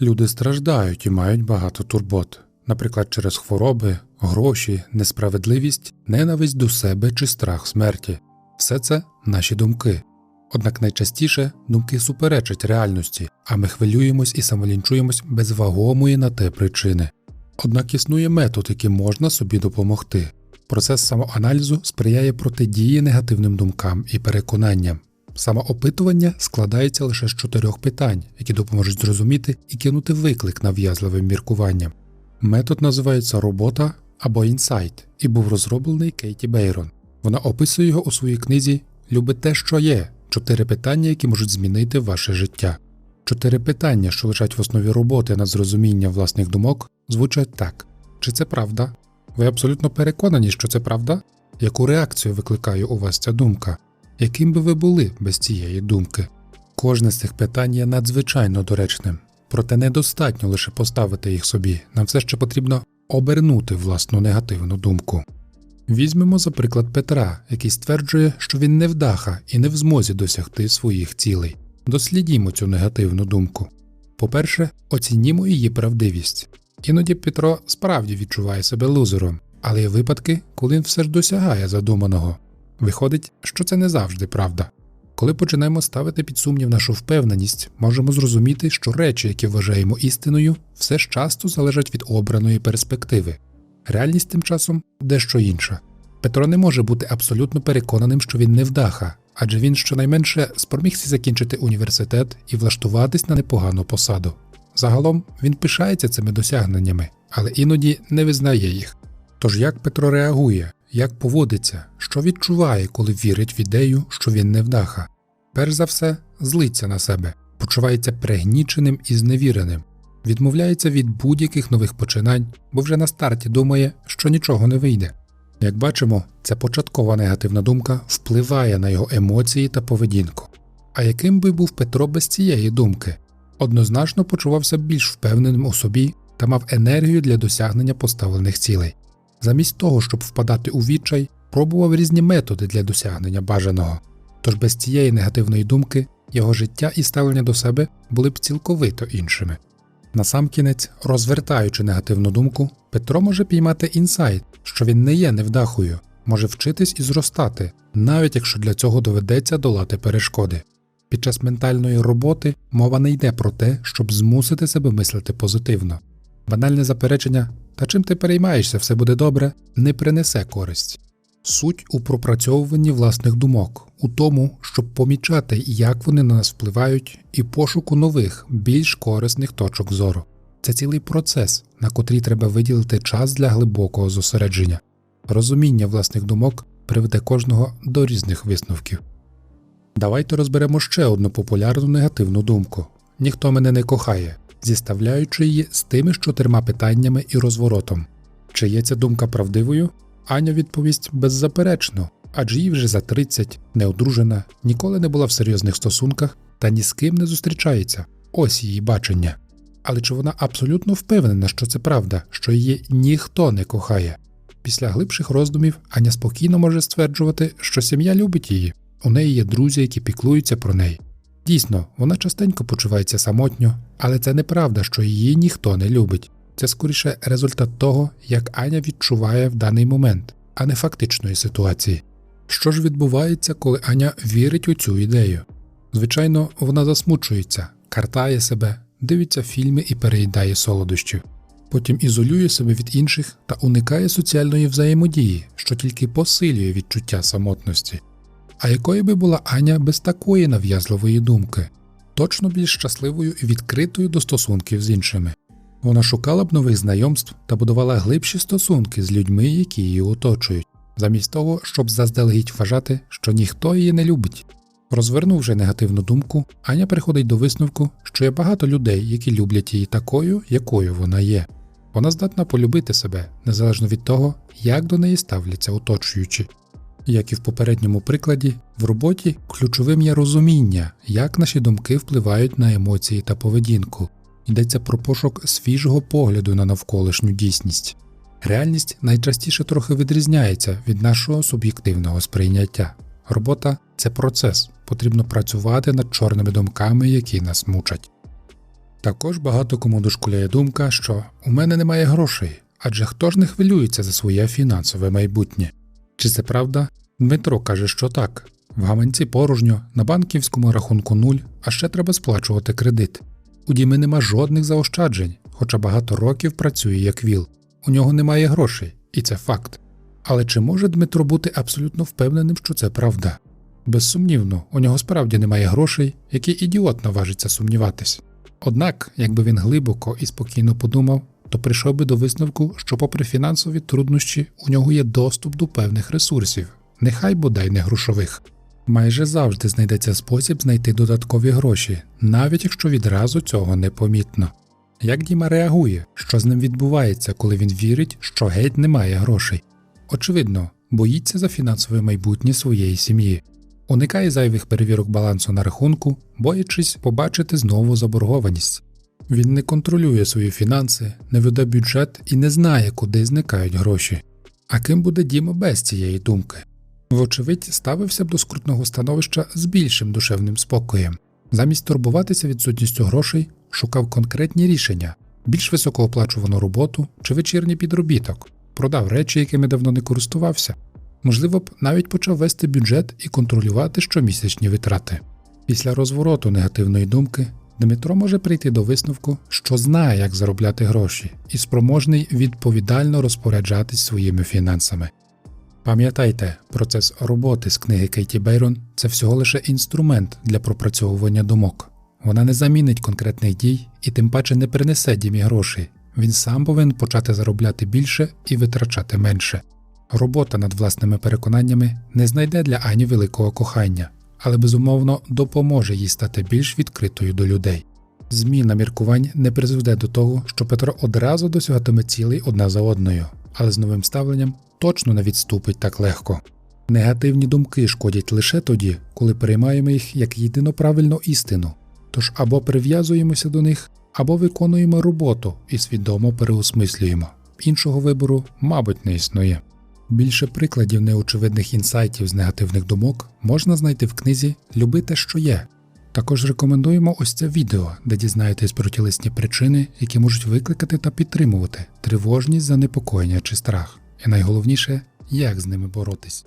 Люди страждають і мають багато турбот, наприклад, через хвороби, гроші, несправедливість, ненависть до себе чи страх смерті. Все це наші думки. Однак найчастіше думки суперечать реальності, а ми хвилюємось і самолінчуємось без вагомої на те причини. Однак існує метод, яким можна собі допомогти. Процес самоаналізу сприяє протидії негативним думкам і переконанням. Самоопитування складається лише з чотирьох питань, які допоможуть зрозуміти і кинути виклик нав'язливим міркуванням. Метод називається робота або інсайт і був розроблений Кейті Бейрон. Вона описує його у своїй книзі Люби те, що є чотири питання, які можуть змінити ваше життя. Чотири питання, що лежать в основі роботи над зрозумінням власних думок, звучать так: чи це правда? Ви абсолютно переконані, що це правда? Яку реакцію викликає у вас ця думка? Яким би ви були без цієї думки? Кожне з цих питань є надзвичайно доречним, проте недостатньо лише поставити їх собі, нам все ще потрібно обернути власну негативну думку. Візьмемо за приклад Петра, який стверджує, що він не вдаха і не в змозі досягти своїх цілей. Дослідімо цю негативну думку. По-перше, оцінімо її правдивість. Іноді Петро справді відчуває себе лузером, але є випадки, коли він все ж досягає задуманого. Виходить, що це не завжди правда. Коли починаємо ставити під сумнів нашу впевненість, можемо зрозуміти, що речі, які вважаємо істиною, все ж часто залежать від обраної перспективи. Реальність тим часом дещо інша. Петро не може бути абсолютно переконаним, що він не вдаха, адже він щонайменше спромігся закінчити університет і влаштуватись на непогану посаду. Загалом він пишається цими досягненнями, але іноді не визнає їх. Тож як Петро реагує, як поводиться, що відчуває, коли вірить в ідею, що він не вдаха? Перш за все, злиться на себе, почувається пригніченим і зневіреним, відмовляється від будь-яких нових починань, бо вже на старті думає, що нічого не вийде. Як бачимо, ця початкова негативна думка впливає на його емоції та поведінку. А яким би був Петро без цієї думки? Однозначно почувався більш впевненим у собі та мав енергію для досягнення поставлених цілей. Замість того, щоб впадати у відчай, пробував різні методи для досягнення бажаного. Тож без цієї негативної думки його життя і ставлення до себе були б цілковито іншими. Насамкінець, розвертаючи негативну думку, Петро може піймати інсайт, що він не є невдахою, може вчитись і зростати, навіть якщо для цього доведеться долати перешкоди. Під час ментальної роботи мова не йде про те, щоб змусити себе мислити позитивно. Банальне заперечення та чим ти переймаєшся, все буде добре, не принесе користь. Суть у пропрацьовуванні власних думок, у тому, щоб помічати, як вони на нас впливають, і пошуку нових, більш корисних точок зору. Це цілий процес, на котрий треба виділити час для глибокого зосередження. Розуміння власних думок приведе кожного до різних висновків. Давайте розберемо ще одну популярну негативну думку: ніхто мене не кохає, зіставляючи її з тими ж чотирма питаннями і розворотом. Чи є ця думка правдивою? Аня відповість беззаперечно, адже їй вже за 30, неодружена, ніколи не була в серйозних стосунках та ні з ким не зустрічається. Ось її бачення. Але чи вона абсолютно впевнена, що це правда, що її ніхто не кохає? Після глибших роздумів Аня спокійно може стверджувати, що сім'я любить її, у неї є друзі, які піклуються про неї. Дійсно, вона частенько почувається самотньо, але це неправда, що її ніхто не любить. Це скоріше результат того, як Аня відчуває в даний момент, а не фактичної ситуації. Що ж відбувається, коли Аня вірить у цю ідею? Звичайно, вона засмучується, картає себе, дивиться фільми і переїдає солодощів. Потім ізолює себе від інших та уникає соціальної взаємодії, що тільки посилює відчуття самотності. А якою би була Аня без такої нав'язливої думки, точно більш щасливою і відкритою до стосунків з іншими. Вона шукала б нових знайомств та будувала глибші стосунки з людьми, які її оточують, замість того, щоб заздалегідь вважати, що ніхто її не любить. Розвернувши негативну думку, Аня приходить до висновку, що є багато людей, які люблять її такою, якою вона є. Вона здатна полюбити себе, незалежно від того, як до неї ставляться оточуючі. Як і в попередньому прикладі, в роботі ключовим є розуміння, як наші думки впливають на емоції та поведінку. Йдеться про пошук свіжого погляду на навколишню дійсність. Реальність найчастіше трохи відрізняється від нашого суб'єктивного сприйняття. Робота це процес, потрібно працювати над чорними думками, які нас мучать. Також багато кому дошкуляє думка, що у мене немає грошей, адже хто ж не хвилюється за своє фінансове майбутнє. Чи це правда? Дмитро каже, що так. В гаманці порожньо, на банківському рахунку нуль, а ще треба сплачувати кредит. У Діми нема жодних заощаджень, хоча багато років працює як віл. У нього немає грошей, і це факт. Але чи може Дмитро бути абсолютно впевненим, що це правда? Безсумнівно, у нього справді немає грошей, який ідіот наважиться сумніватись. Однак, якби він глибоко і спокійно подумав, то прийшов би до висновку, що, попри фінансові труднощі, у нього є доступ до певних ресурсів, нехай бодай не грошових. Майже завжди знайдеться спосіб знайти додаткові гроші, навіть якщо відразу цього не помітно. Як Діма реагує, що з ним відбувається, коли він вірить, що геть немає грошей? Очевидно, боїться за фінансове майбутнє своєї сім'ї, уникає зайвих перевірок балансу на рахунку, боячись побачити знову заборгованість. Він не контролює свої фінанси, не веде бюджет і не знає, куди зникають гроші. А ким буде Діма без цієї думки? Вочевидь, ставився б до скрутного становища з більшим душевним спокоєм. Замість турбуватися відсутністю грошей, шукав конкретні рішення, більш високооплачувану роботу чи вечірній підробіток, продав речі, якими давно не користувався. Можливо б, навіть почав вести бюджет і контролювати щомісячні витрати. Після розвороту негативної думки Дмитро може прийти до висновку, що знає, як заробляти гроші, і спроможний відповідально розпоряджатись своїми фінансами. Пам'ятайте, процес роботи з книги Кейті Бейрон це всього лише інструмент для пропрацьовування думок. Вона не замінить конкретних дій і тим паче не принесе дімі грошей. Він сам повинен почати заробляти більше і витрачати менше. Робота над власними переконаннями не знайде для Ані великого кохання, але безумовно допоможе їй стати більш відкритою до людей. Зміна міркувань не призведе до того, що Петро одразу досягатиме цілей одна за одною, але з новим ставленням точно не відступить так легко. Негативні думки шкодять лише тоді, коли переймаємо їх як єдино правильну істину, тож або прив'язуємося до них, або виконуємо роботу і свідомо переосмислюємо. Іншого вибору, мабуть, не існує. Більше прикладів неочевидних інсайтів з негативних думок можна знайти в книзі Люби те, що є. Також рекомендуємо ось це відео, де дізнаєтесь про тілесні причини, які можуть викликати та підтримувати тривожність, занепокоєння чи страх, і найголовніше, як з ними боротись.